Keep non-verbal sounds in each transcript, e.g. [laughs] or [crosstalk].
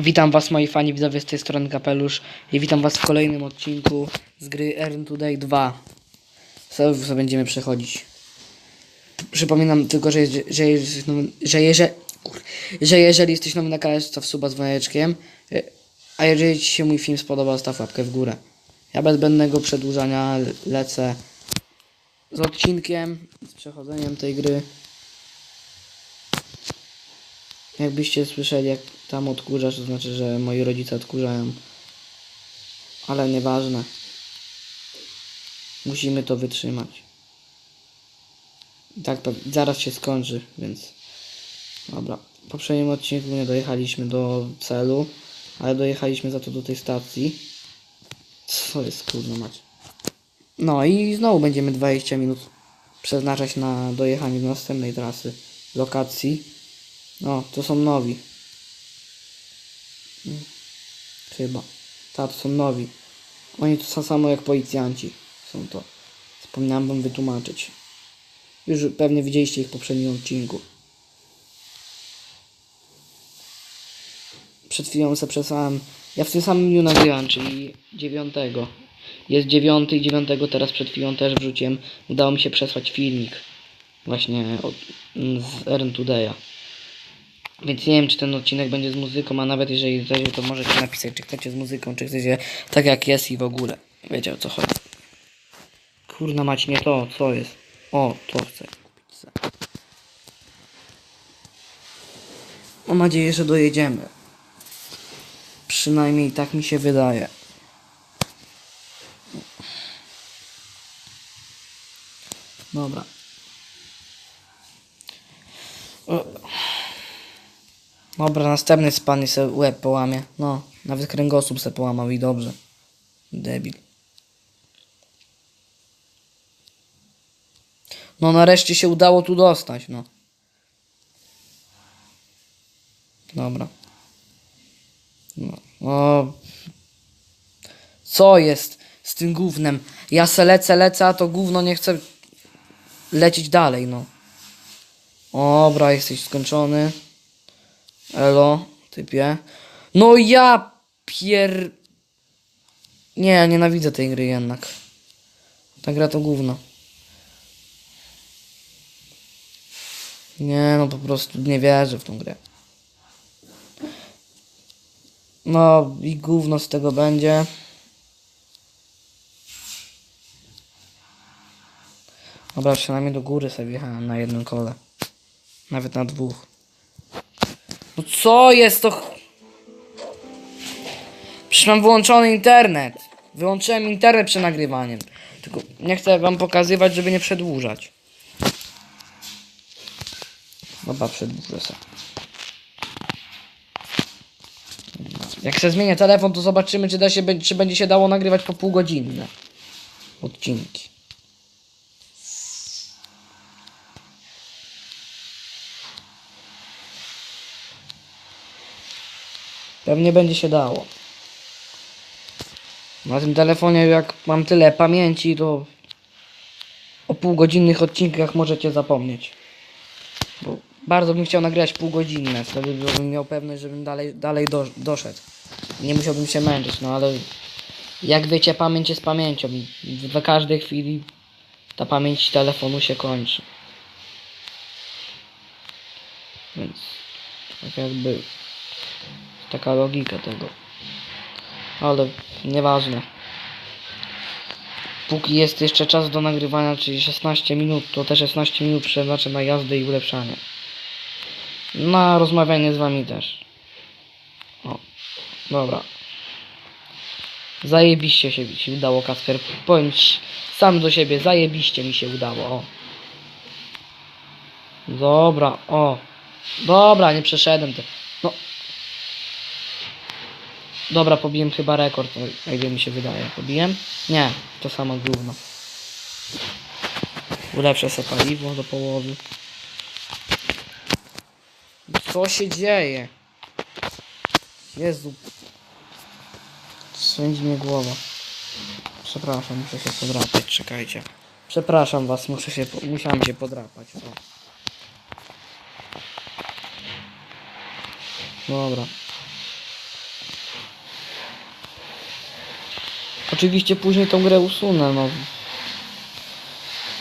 Witam was moi fani widzowie z tej strony Kapelusz i witam was w kolejnym odcinku z gry Earn Today 2. Co, co będziemy przechodzić. Przypominam tylko, że, że, że, jeże, kur- że jeżeli jesteś nowy na kanale, to w suba z dzwoneczkiem. Y, A jeżeli ci się mój film spodobał, staw łapkę w górę. Ja bez zbędnego przedłużania le- lecę z odcinkiem, z przechodzeniem tej gry. Jakbyście słyszeli, jak tam odkurzasz, to znaczy, że moi rodzice odkurzają. Ale nieważne. Musimy to wytrzymać. Tak zaraz się skończy, więc. Dobra. W poprzednim odcinku nie dojechaliśmy do celu, ale dojechaliśmy za to do tej stacji. Co jest kurno mać. No i znowu będziemy 20 minut przeznaczać na dojechanie do następnej trasy, lokacji. No, to są nowi. Mm, Chyba. Tak, to są nowi. Oni to są samo jak policjanci. Są to. Wspomniałem wam wytłumaczyć. Już pewnie widzieliście ich w poprzednim odcinku. Przed chwilą sobie przesłałem. Ja w tym samym dniu nagrywam, czyli 9. Jest 9 i 9 teraz przed chwilą też wrzuciłem. Udało mi się przesłać filmik. Właśnie od, z Earn Today'a. Więc nie wiem, czy ten odcinek będzie z muzyką, a nawet jeżeli będzie, to możecie napisać, czy chcecie z muzyką, czy chcecie tak jak jest i w ogóle. Wiecie o co chodzi. Kurna mać, nie to, co jest? O, to. Chcę. Mam nadzieję, że dojedziemy. Przynajmniej tak mi się wydaje. Dobra. O. Dobra, następny span se łeb połamie. No, nawet kręgosłup se połamał i dobrze. Debil. No nareszcie się udało tu dostać, no. Dobra. No. O. Co jest z tym gównem? Ja se lecę, lecę, a to gówno nie chce lecieć dalej, no. Dobra, jesteś skończony. Elo, typie. No ja pier... Nie, nienawidzę tej gry jednak. Ta gra to gówno. Nie, no po prostu nie wierzę w tą grę. No i gówno z tego będzie. Dobra, przynajmniej do góry sobie wjechałem na jednym kole. Nawet na dwóch. No co jest to? Przecież mam wyłączony internet. Wyłączyłem internet przed nagrywaniem. Tylko nie chcę wam pokazywać, żeby nie przedłużać. Dobra, przedłużę sobie. Jak się zmienię telefon, to zobaczymy, czy, da się, czy będzie się dało nagrywać po półgodzinne odcinki. Pewnie będzie się dało. Na tym telefonie, jak mam tyle pamięci, to o półgodzinnych odcinkach możecie zapomnieć. Bo bardzo bym chciał nagrać półgodzinne, wtedy bym miał pewność, żebym dalej, dalej do, doszedł. Nie musiałbym się męczyć, no ale jak wiecie, pamięć jest pamięcią w każdej chwili ta pamięć telefonu się kończy. Więc tak jakby taka logika tego. Ale nieważne. Póki jest jeszcze czas do nagrywania, czyli 16 minut, to te 16 minut przeznaczę na jazdę i ulepszanie. Na rozmawianie z wami też. O, dobra. Zajebiście się, się udało, Kasper. Ci sam do siebie, zajebiście mi się udało. O. Dobra, o. Dobra, nie przeszedłem te. No. Dobra, pobiłem chyba rekord, o, jak mi się wydaje. Pobiłem? Nie, to samo gówno. Ulepszę sobie paliwo do połowy. Co się dzieje? Jezu. Swędzi mnie głowa. Przepraszam, muszę się podrapać, czekajcie. Przepraszam was, muszę się, musiałem się podrapać. O. Dobra. Oczywiście później tą grę usunę, no.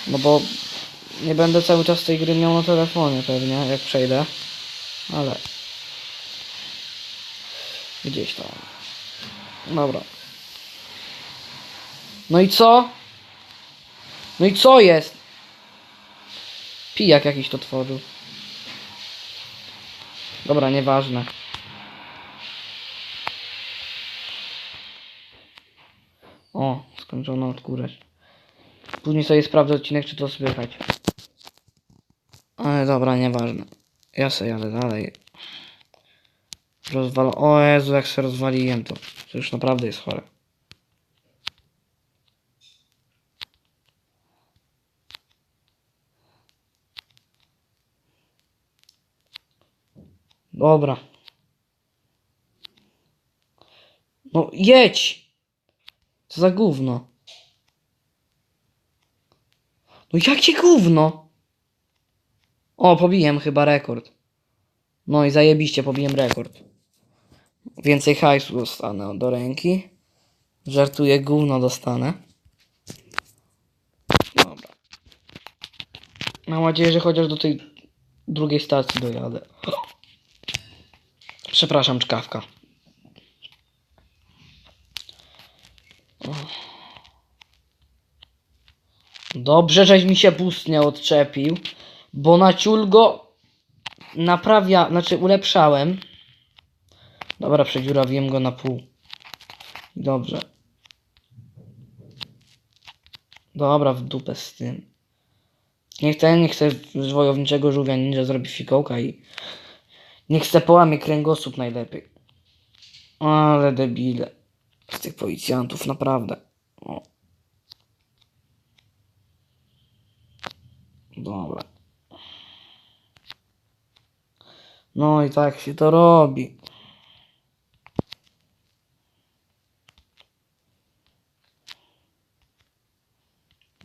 No bo nie będę cały czas tej gry miał na telefonie pewnie, jak przejdę. Ale... Gdzieś tam. Dobra. No i co? No i co jest? Pijak jakiś to tworzył. Dobra, nieważne. O, skończono odkurać. Później sobie sprawdzę odcinek, czy to słychać. Ale dobra, nieważne. Ja sobie jadę dalej. Rozwal... O Jezu, jak się rozwaliłem to. To już naprawdę jest chore. Dobra. No jedź! Co za gówno? No jakie gówno? O, pobiłem chyba rekord. No i zajebiście, pobiłem rekord. Więcej hajsu dostanę do ręki. Żartuję, gówno dostanę. Dobra. Mam nadzieję, że chociaż do tej drugiej stacji dojadę. Przepraszam, czkawka. Dobrze, żeś mi się boost nie odczepił, bo na ciul go naprawia, znaczy ulepszałem. Dobra, przedziurawiłem go na pół. Dobrze. Dobra, w dupę z tym. Niech ten, niech chce wojowniczego żółwia ninja zrobi fikołka i niech se połamie kręgosłup najlepiej. Ale debile. Z tych policjantów, naprawdę. O. Dobra. No i tak się to robi.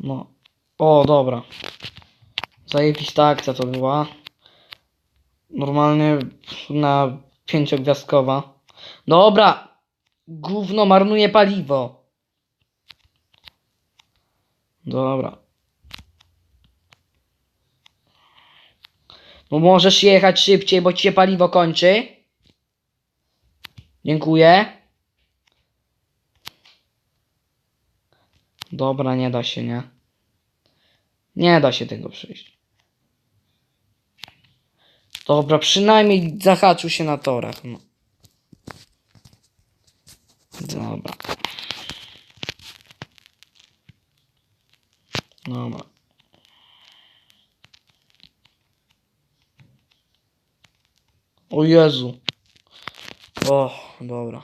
No. O, dobra. Zajebista akcja to była. Normalnie na pięciogwiazdkowa. Dobra! Gówno marnuje paliwo. Dobra. Możesz jechać szybciej, bo ci się paliwo kończy. Dziękuję. Dobra, nie da się, nie? Nie da się tego przejść. Dobra, przynajmniej zahaczył się na torach, no. Dobra. Dobra. O Jezu. O, dobra.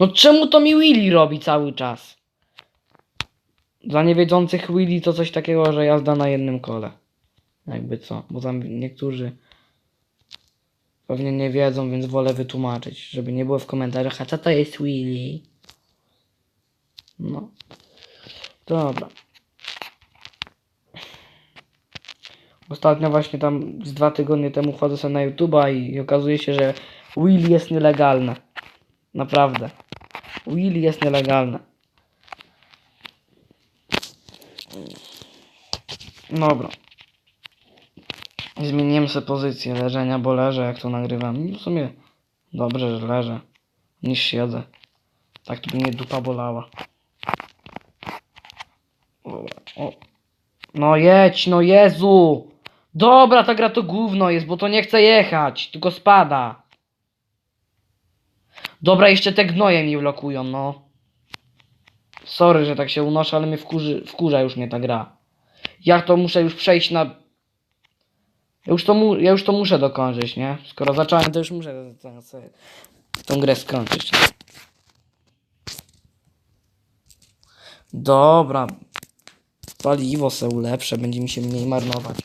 No czemu to mi Willy robi cały czas? Dla niewiedzących Willy to coś takiego, że jazda na jednym kole. Jakby co, bo tam niektórzy pewnie nie wiedzą, więc wolę wytłumaczyć, żeby nie było w komentarzach, a co to jest Willy? No. Dobra. Ostatnio właśnie tam z dwa tygodnie temu wchodzę sobie na YouTube'a i okazuje się, że Willy jest nielegalne. Naprawdę. Willy jest nielegalne. Dobra. Zmieniłem sobie pozycję leżenia, bo leżę jak to nagrywam. W sumie dobrze, że leżę. Niż siedzę. Tak to by mnie dupa bolała. Dobra. O. No jedź, no Jezu! Dobra, ta gra to gówno jest, bo to nie chce jechać, tylko spada. Dobra, jeszcze te gnoje mi blokują, no. Sorry, że tak się unoszę, ale mnie wkurzy, wkurza już mnie ta gra. Ja to muszę już przejść na... Ja już to, mu, ja już to muszę dokończyć, nie? Skoro zacząłem, to już muszę tą grę skończyć. Dobra. Paliwo se ulepszę, będzie mi się mniej marnować.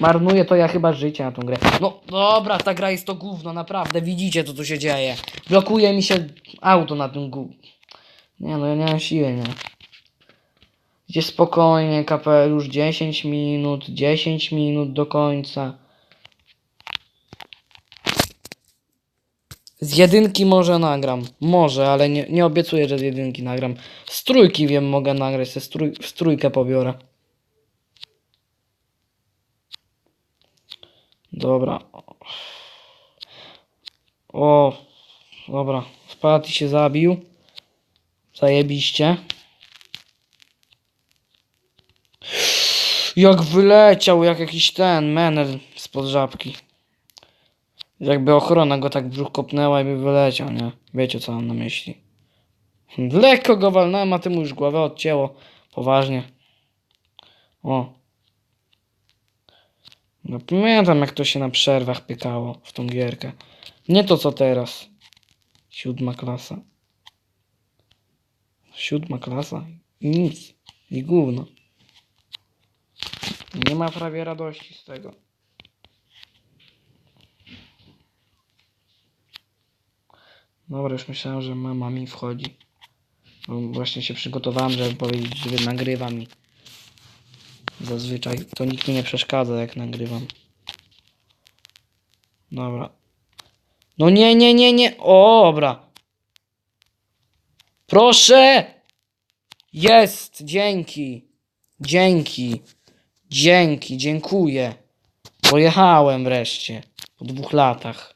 Marnuję to ja chyba życie na tą grę. No dobra, ta gra jest to gówno, naprawdę. Widzicie co tu się dzieje. Blokuje mi się auto na tym gó... Nie no, ja nie mam siły, nie. Gdzie spokojnie, kapelusz, 10 minut, 10 minut do końca. Z jedynki może nagram. Może, ale nie, nie obiecuję, że z jedynki nagram. Z trójki wiem, mogę nagrać, se z, trój, z trójkę pobiorę. Dobra. O, dobra. Spadł i się zabił. Zajebiście. Jak wyleciał, jak jakiś ten menel spod żabki. Jakby ochrona go tak w brzuch kopnęła i by wyleciał, nie? Wiecie co mam na myśli. [laughs] Lekko go walnąłem, a ty mu już głowę odcięło. Poważnie. O. No pamiętam jak to się na przerwach pykało w tą gierkę. Nie to co teraz. Siódma klasa. Siódma klasa. Nic. I gówno. Nie ma prawie radości z tego. Dobra, już myślałem, że mama mi wchodzi. Bo właśnie się przygotowałem, żeby powiedzieć, że nagrywa mi. Zazwyczaj to nikt mi nie przeszkadza, jak nagrywam. Dobra. No nie, nie, nie, nie. O, dobra. Proszę! Jest! Dzięki. Dzięki. Dzięki, dziękuję. Pojechałem wreszcie. Po dwóch latach.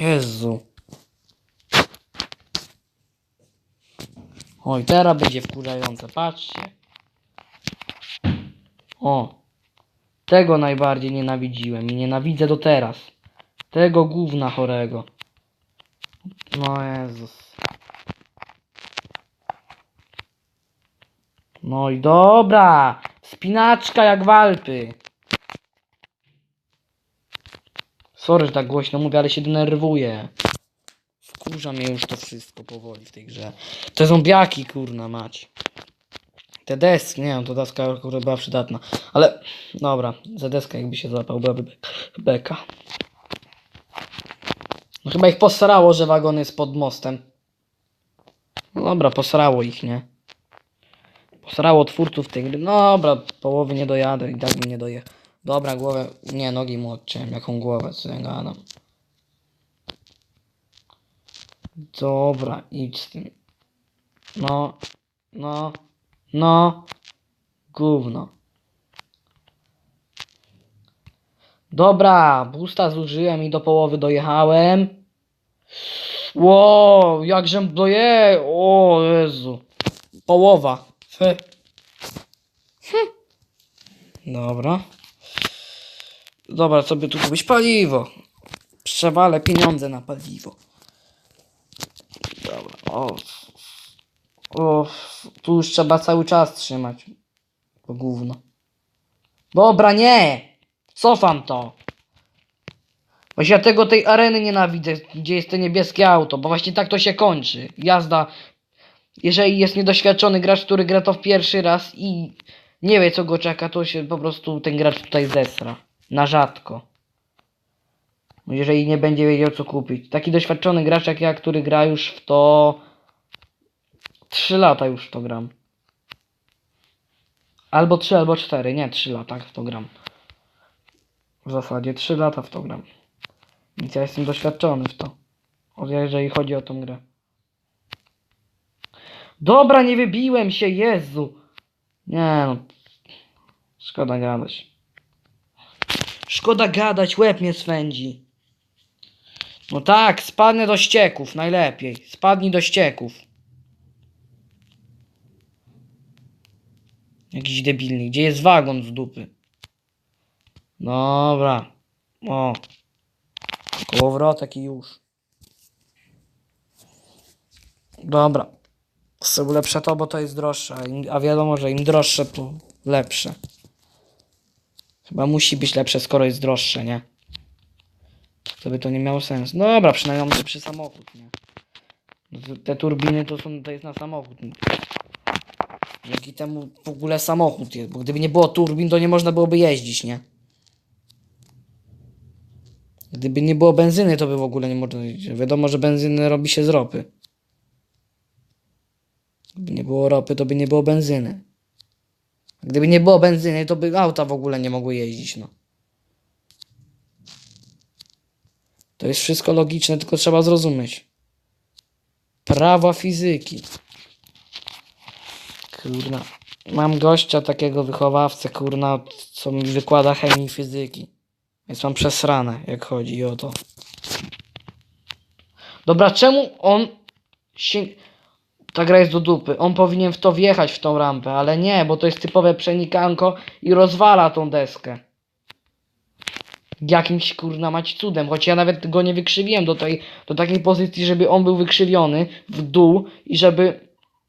Jezu. Oj, teraz będzie wkurzające. Patrzcie. O. Tego najbardziej nienawidziłem i nienawidzę do teraz. Tego gówna chorego. No Jezus. No i dobra. Spinaczka jak walpy. Sorry, że tak głośno mówię, ale się denerwuję. Wkurza mnie już to wszystko powoli w tej grze. Te zombiaki, kurna mać. Te deski, nie wiem, to deska akurat była przydatna. Ale, dobra, za deskę jakby się złapał, byłaby be- beka. No chyba ich posrało, że wagon jest pod mostem. No dobra, posrało ich, nie? Posrało twórców tej gry. No dobra, połowy nie dojadę i tak bym nie doje. Dobra, głowę, nie, nogi mu odciąłem. Jaką głowę, co ja gadam. Dobra, idź z tym. No, no, no, gówno. Dobra, busta zużyłem i do połowy dojechałem. Ło, jakżem doje... O Jezu. Połowa. Hm. Dobra. Dobra, sobie tu kupić paliwo. Przewalę pieniądze na paliwo. Dobra, o. O, tu już trzeba cały czas trzymać. To gówno. Dobra, nie! Cofam to. Właśnie ja tego tej areny nienawidzę, gdzie jest to niebieskie auto, bo właśnie tak to się kończy. Jazda. Jeżeli jest niedoświadczony gracz, który gra to w pierwszy raz i nie wie co go czeka, to się po prostu ten gracz tutaj zesra. Na rzadko. Jeżeli nie będzie wiedział co kupić. Taki doświadczony gracz jak ja, który gra już w to 3 lata już w to gram. Albo 3, albo 4, nie 3 lata w to gram. W zasadzie 3 lata w to gram. Więc ja jestem doświadczony w to. Jeżeli chodzi o tą grę. Dobra, nie wybiłem się, Jezu. Nie no. Szkoda gadać. Szkoda gadać, łeb mnie swędzi. No tak, spadnę do ścieków, najlepiej. Spadnij do ścieków. Jakiś debilny. Gdzie jest wagon z dupy? Dobra. O. Kołowrotek i już. Dobra. Sobie lepsze to, bo to jest droższe. A wiadomo, że im droższe, to lepsze. Chyba musi być lepsze, skoro jest droższe, nie? To by to nie miało sensu. Dobra, przynajmniej lepszy samochód, nie? No Te turbiny to są, to jest na samochód. Dzięki temu w ogóle samochód jest, bo gdyby nie było turbin, to nie można byłoby jeździć, nie? Gdyby nie było benzyny, to by w ogóle nie można jeździć. Wiadomo, że benzynę robi się z ropy. Gdyby nie było ropy, to by nie było benzyny. Gdyby nie było benzyny, to by auta w ogóle nie mogły jeździć, no. To jest wszystko logiczne, tylko trzeba zrozumieć. Prawa fizyki. Kurna. Mam gościa takiego wychowawcę, kurna, co mi wykłada chemii fizyki. Więc mam przesrane, jak chodzi o to. Dobra, czemu on się... Ta gra jest do dupy. On powinien w to wjechać, w tą rampę, ale nie, bo to jest typowe przenikanko i rozwala tą deskę. Jakimś kurna mać cudem, choć ja nawet go nie wykrzywiłem do tej, do takiej pozycji, żeby on był wykrzywiony w dół i żeby,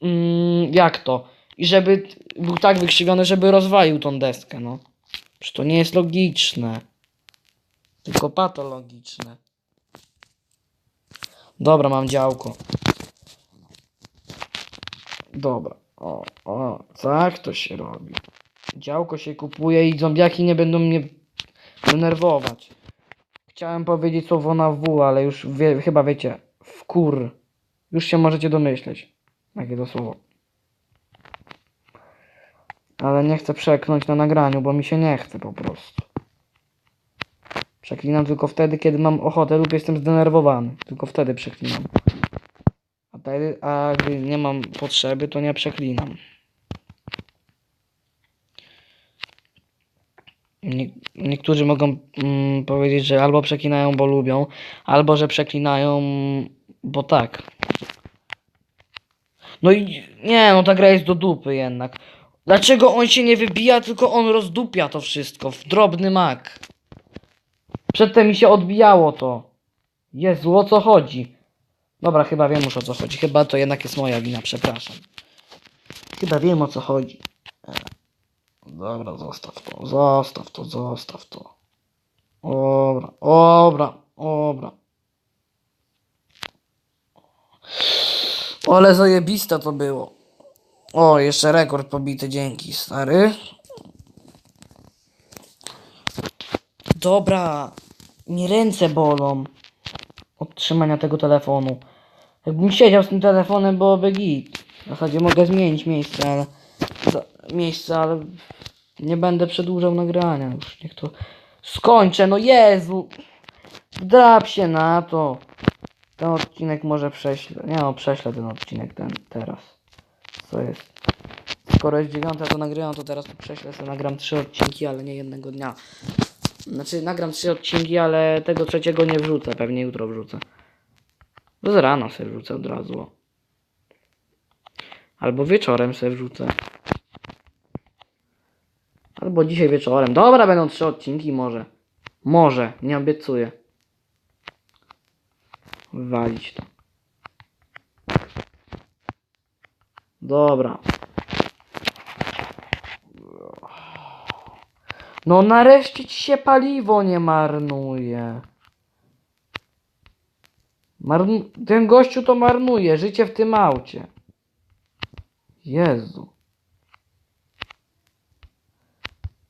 mm, jak to, i żeby był tak wykrzywiony, żeby rozwalił tą deskę, no. Przecież to nie jest logiczne, tylko patologiczne. Dobra, mam działko. Dobra. O, o, tak to się robi. Działko się kupuje i zombiaki nie będą mnie denerwować. Chciałem powiedzieć słowo na W, ale już wie, chyba wiecie. Wkur. Już się możecie domyśleć. Jakie to słowo. Ale nie chcę przeknąć na nagraniu, bo mi się nie chce po prostu. Przeklinam tylko wtedy, kiedy mam ochotę lub jestem zdenerwowany. Tylko wtedy przeklinam. A, gdy nie mam potrzeby, to nie przeklinam. Nie, niektórzy mogą mm, powiedzieć, że albo przeklinają, bo lubią, albo że przeklinają, bo tak. No i nie, no ta gra jest do dupy jednak. Dlaczego on się nie wybija, tylko on rozdupia to wszystko w drobny mak? Przedtem mi się odbijało to. Jezu, o co chodzi? Dobra, chyba wiem już o co chodzi. Chyba to jednak jest moja wina, przepraszam. Chyba wiem o co chodzi. E, Dobra, zostaw to, zostaw to, zostaw to. Dobra, dobra, dobra. Ale zajebiste to było. O, jeszcze rekord pobity, dzięki, stary. Dobra, mi ręce bolą od trzymania tego telefonu. Jakbym siedział z tym telefonem, byłoby git. W zasadzie mogę zmienić miejsce, ale... Miejsce, ale... Nie będę przedłużał nagrania już. Niech to... Skończę, no Jezu! Drap się na to. Ten odcinek może prześlę. Nie no, prześlę ten odcinek ten teraz. Co jest? Skoro jest dziewiąta, to nagrywam, to teraz prześlę sobie. Nagram trzy odcinki, ale nie jednego dnia. Znaczy, nagram trzy odcinki, ale tego trzeciego nie wrzucę. Pewnie jutro wrzucę. Z rana sobie wrzucę od razu. Albo wieczorem sobie wrzucę. Albo dzisiaj wieczorem. Dobra, będą trzy odcinki może. Może, nie obiecuję. Walić to. Dobra. No nareszcie ci się paliwo nie marnuje. Marn... Ten gościu to marnuje życie w tym aucie. Jezu.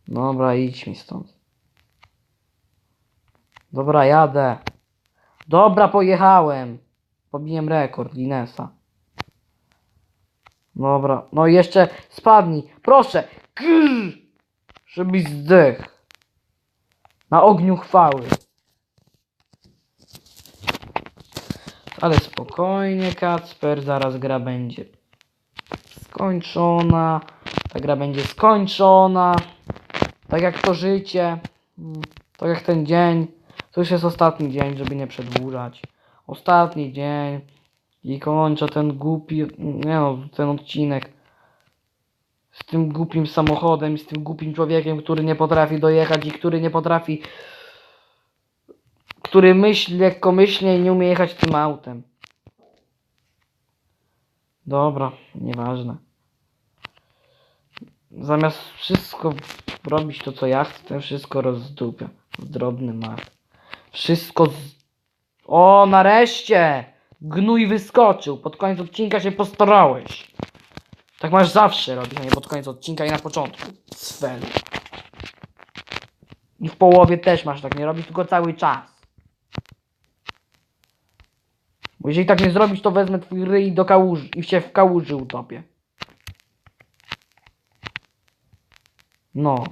Dobra, idź mi stąd. Dobra, jadę. Dobra, pojechałem. Pobiłem rekord Guinnessa. Dobra, no i jeszcze spadnij. Proszę. Grr, żebyś zdechł. Na ogniu chwały. Ale spokojnie, Kacper, zaraz gra będzie skończona. Ta gra będzie skończona. Tak jak to życie. Tak jak ten dzień. To już jest ostatni dzień, żeby nie przedłużać. Ostatni dzień. I kończę ten głupi, nie no, ten odcinek. Z tym głupim samochodem, z tym głupim człowiekiem, który nie potrafi dojechać i który nie potrafi. Który myśli lekkomyślnie i nie umie jechać tym autem. Dobra, nieważne. Zamiast wszystko robić to, co ja chcę, wszystko rozdupia. W drobny mak. Wszystko z... O, nareszcie! Gnój wyskoczył. Pod koniec odcinka się postarałeś. Tak masz zawsze robić, a nie pod koniec odcinka i na początku. Sfel. I w połowie też masz tak nie robić, tylko cały czas. Bo jeżeli tak nie zrobisz, to wezmę twój ryj do kałuży i się w kałuży utopię. No.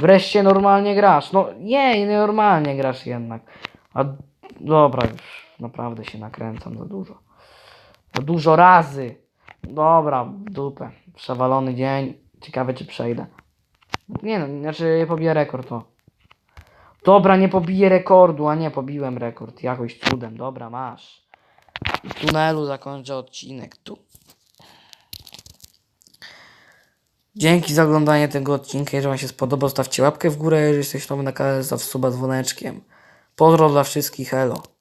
Wreszcie normalnie grasz. No nie, normalnie grasz jednak. A dobra, już naprawdę się nakręcam za dużo. Za dużo razy. Dobra, dupę. Przewalony dzień. Ciekawe czy przejdę. Nie no, znaczy pobiję rekord to. Dobra, nie pobiję rekordu, a nie pobiłem rekord. Jakoś cudem. Dobra, masz. W tunelu zakończę odcinek. Tu. Dzięki za oglądanie tego odcinka. Jeżeli Wam się spodobał, stawcie łapkę w górę. Jeżeli jesteś nowy na kanale, staw suba dzwoneczkiem. Pozdro dla wszystkich, elo.